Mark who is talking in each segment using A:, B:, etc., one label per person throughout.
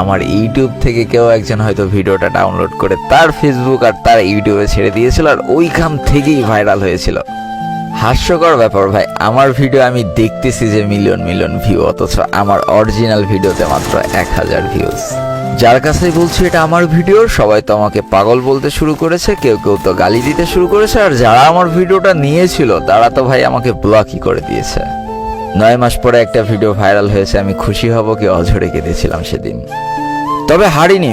A: আমার ইউটিউব থেকে কেউ একজন হয়তো ভিডিওটা ডাউনলোড করে তার ফেসবুক আর তার ইউটিউবে ছেড়ে দিয়েছিল আর ওইখান থেকেই ভাইরাল হয়েছিল। হাস্যকর ব্যাপার ভাই, আমার ভিডিও আমি দেখতেছি যে মিলিয়ন মিলিয়ন ভিউ অথচ আমার অরিজিনাল ভিডিওতে মাত্র এক হাজার ভিউজ যার কাছে বলছি এটা আমার ভিডিও সবাই তো আমাকে পাগল বলতে শুরু করেছে, কেউ কেউ তো গালি দিতে শুরু করেছে, আর যারা আমার ভিডিওটা নিয়েছিল, তারা তো ভাই আমাকে ব্লকই করে দিয়েছে। নয় মাস পরে একটা ভিডিও ভাইরাল হয়েছে, আমি খুশি হব কি অঝরে কেঁদেছিলাম সেদিন। তবে হারিনি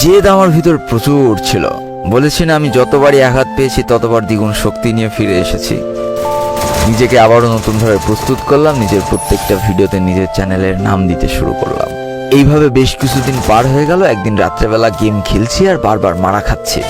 A: জেদ আমার ভিতর প্রচুর ছিল। বলেছি না, আমি যতবারই আঘাত পেয়েছি, ততবার দ্বিগুণ শক্তি নিয়ে ফিরে এসেছি। নিজেকে আবারও নতুনভাবে প্রস্তুত করলাম, নিজের প্রত্যেকটা ভিডিওতে নিজের চ্যানেলের নাম দিতে শুরু করলাম। এইভাবে বেশ কিছুদিন পার হয়ে গেল, একদিন রাত্রেবেলা গেম খেলছি আর বারবার মারা খাচ্ছি।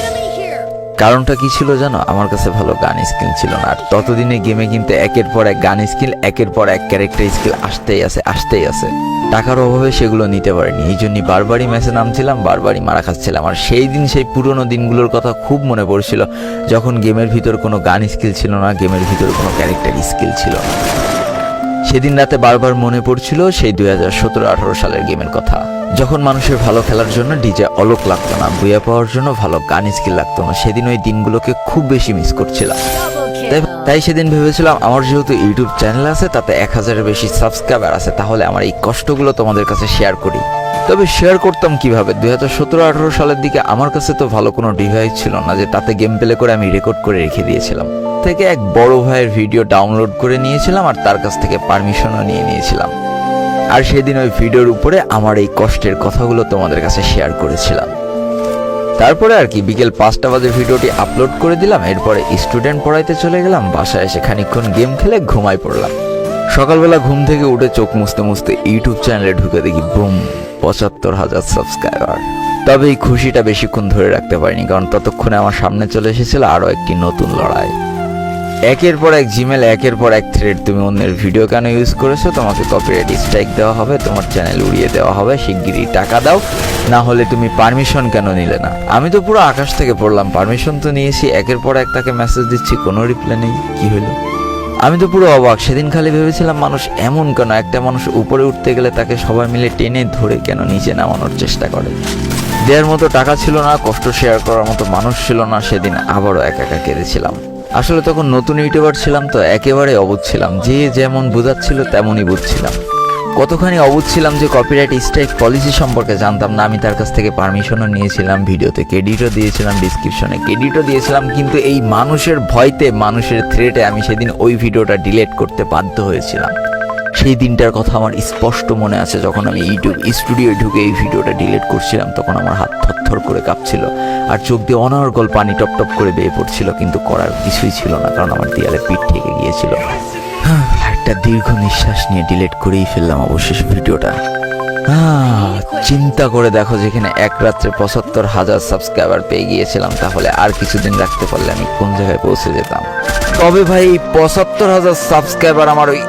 A: কারণটা কি ছিল জানো? আমার কাছে ভালো গান স্কিল ছিল না। আর ততদিনে গেমে কিন্তু একের পর এক গান স্কিল, একের পর এক ক্যারেক্টার স্কিল আসতেই আছে আসতেই আছে। টাকার অভাবে সেগুলো নিতে পারিনি। এই জন্যই বারবারই ম্যাচে নামছিলাম, বারবারই মারা খাচ্ছিলাম। আর সেই দিন, সেই পুরনো দিনগুলোর কথা খুব মনে পড়ছিল। যখন গেমের ভিতর কোনো গান স্কিল ছিল না গেমের ভিতর কোনো ক্যারেক্টার স্কিল ছিল না। সেদিন রাতে বারবার মনে পড়ছিল সেই দুই হাজার সতেরো আঠারো সালের গেমের কথা। যখন মানুষের ভালো খেলার জন্য ডিজে অলোক লাগতো না বুয়া পাওয়ার জন্য ভালো গান স্কিল লাগতো না, সেদিন ওই দিনগুলোকে খুব বেশি মিস করছিলাম। তাই সেদিন ভেবেছিলাম আমার যেহেতু ইউটিউব চ্যানেল আছে, তাতে এক হাজারের বেশি সাবস্ক্রাইবার আছে, তাহলে আমার এই কষ্টগুলো তোমাদের কাছে শেয়ার করি। তবে শেয়ার করতাম কীভাবে? দুই হাজার সতেরো আঠারো সালের দিকে আমার কাছে তো ভালো কোনো ডিভাইস ছিল না, যে তাতে গেম প্লে করে আমি রেকর্ড করে রেখে দিয়েছিলাম। থেকে এক বড় ভাইয়ের ভিডিও ডাউনলোড করে নিয়েছিলাম আর তার কাছ থেকে পারমিশনও নিয়ে নিয়েছিলাম। আর সেদিন ওই ভিডিওর উপরে আমার এই কষ্টের কথাগুলো তোমাদের কাছে শেয়ার করেছিলাম। তারপরে আর কি, বিকেল পাঁচটা বাজে ভিডিওটি আপলোড করে দিলাম, এরপরে স্টুডেন্ট পড়াইতে চলে গেলাম, বাসায় এসে খানিক্ষণ গেম খেলে ঘুমাই পড়লাম। সকালবেলা ঘুম থেকে উঠে চোখ মুছতে মুছতে ইউটিউব চ্যানেলে ঢুকে দেখি, বুম, পঁচাত্তর হাজার সাবস্ক্রাইবার তবে এই খুশিটা বেশিক্ষণ ধরে রাখতে পারিনি, কারণ ততক্ষণে আমার সামনে চলে এসেছিল আরও একটি নতুন লড়াই। একের পর এক জিমেল একের পর এক থ্রেড তুমি অন্যের ভিডিও কেন ইউজ করেছ? তোমাকে কপিরাইট স্ট্রাইক দেওয়া হবে, তোমার চ্যানেল উড়িয়ে দেওয়া হবে, শিগগিরই টাকা দাও। না হলে তুমি পারমিশন কেন নিলে না? আমি তো পুরো আকাশ থেকে পড়লাম পারমিশন তো নিয়েছি, একের পর এক তাকে মেসেজ দিচ্ছি, কোনো রিপ্লাই নেই, কি হলো? আমি তো পুরো অবাক, সেদিন খালি ভেবেছিলাম মানুষ এমন কেন? একটা মানুষ উপরে উঠতে গেলে তাকে সবাই মিলে টেনে ধরে কেন নিচে নামানোর চেষ্টা করে? দেওয়ার মতো টাকা ছিল না, কষ্ট শেয়ার করার মতো মানুষ ছিল না, সেদিন আবারও একা একা কেঁদেছিলাম। আসলে তখন নতুন ইউটিউবার ছিলাম তো একেবারে অবুধ ছিলাম। যে যেমন বোঝাচ্ছিল তেমনই বুঝছিলাম। কতখানি অবুধ ছিলাম যে কপিরাইট স্ট্রাইক পলিসি সম্পর্কে জানতাম না, আমি তার কাছ থেকে পারমিশনও নিয়েছিলাম ভিডিওতে ক্রেডিটও দিয়েছিলাম ডিসক্রিপশনে ক্রেডিটও দিয়েছিলাম, কিন্তু এই মানুষের ভয়তে, মানুষের থ্রেটে আমি সেদিন ওই ভিডিওটা ডিলেট করতে বাধ্য হয়েছিলাম। সেই দিনটার কথা আমার স্পষ্ট মনে আছে। যখন আমি ইউটিউব স্টুডিও ঢুকে এই ভিডিওটা ডিলিট করছিলাম, তখন আমার হাত থরথর করে কাঁপছিল আর চোখ দিয়ে অনর্গল পানি টপ টপ করে বেয়ে পড়ছিল, কিন্তু করার কিছুই ছিল না, কারণ আমার দেয়ালে পিঠ ঠেকে গিয়েছিল। একটা দীর্ঘ নিঃশ্বাস নিয়ে ডিলিট করেই ফেললাম অবশেষ ভিডিওটা। চিন্তা করে দেখো যেখানে এক রাত্রে পঁচাত্তর হাজার সাবস্ক্রাইবার পেয়ে গিয়েছিলাম, তাহলে আর কিছুদিন রাখতে পারলে আমি কোন জায়গায় পৌঁছে যেতাম? তবে ভাই, পঁচাত্তর হাজার সাবস্ক্রাইবার আমার ওই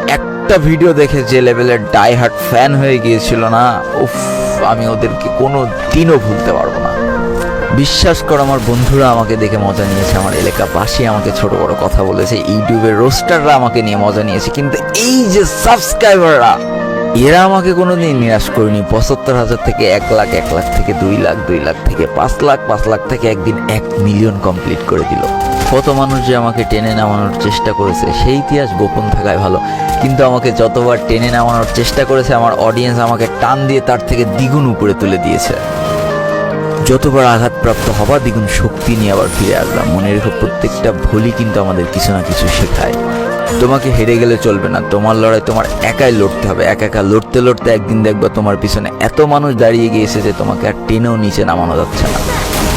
A: একটা ভিডিও দেখে যে লেভেলের ডাই হার্ট ফ্যান হয়ে গিয়েছিল না, উফ, আমি ওদেরকে কোনো দিনও ভুলতে পারব না। বিশ্বাস করো আমার বন্ধুরা, আমাকে দেখে মজা নিয়েছে আমার এলাকাবাসী, আমাকে ছোট বড় কথা বলেছে ইউটিউবের রোস্টাররা আমাকে নিয়ে মজা নিয়েছে, কিন্তু এই যে সাবস্ক্রাইবাররা এরা আমাকে কোনোদিন নিরাশ করেনি। পঁচাত্তর হাজার থেকে এক লাখ এক লাখ থেকে দুই লাখ দুই লাখ থেকে পাঁচ লাখ পাঁচ লাখ থেকে একদিন এক মিলিয়ন কমপ্লিট করে দিল। কত মানুষ যে আমাকে টেনে নামানোর চেষ্টা করেছে, সেই ইতিহাস গোপন থাকায় ভালো। কিন্তু আমাকে যতবার টেনে নামানোর চেষ্টা করেছে, আমার অডিয়েন্স আমাকে টান দিয়ে তার থেকে দ্বিগুণ উপরে তুলে দিয়েছে। যতবার আঘাতপ্রাপ্ত হবা, দ্বিগুণ শক্তি নিয়ে আবার ফিরে আসলাম মনে রেখো, প্রত্যেকটা ভুলই কিন্তু আমাদের কিছু না কিছু শেখায়। তোমাকে হেরে গেলে চলবে না। তোমার লড়াই তোমার একাই লড়তে হবে। একা একা লড়তে লড়তে একদিন দেখবা তোমার পিছনে এত মানুষ দাঁড়িয়ে গিয়েছে যে তোমাকে আর টেনেও নিচে নামানো যাচ্ছে না।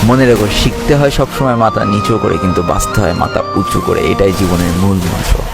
A: মনে রেখো, শিখতে হয় সবসময় মাথা নিচু করে, কিন্তু বাঁচতে হয় মাথা উঁচু করে। এটাই জীবনের মূল মন্ত্র।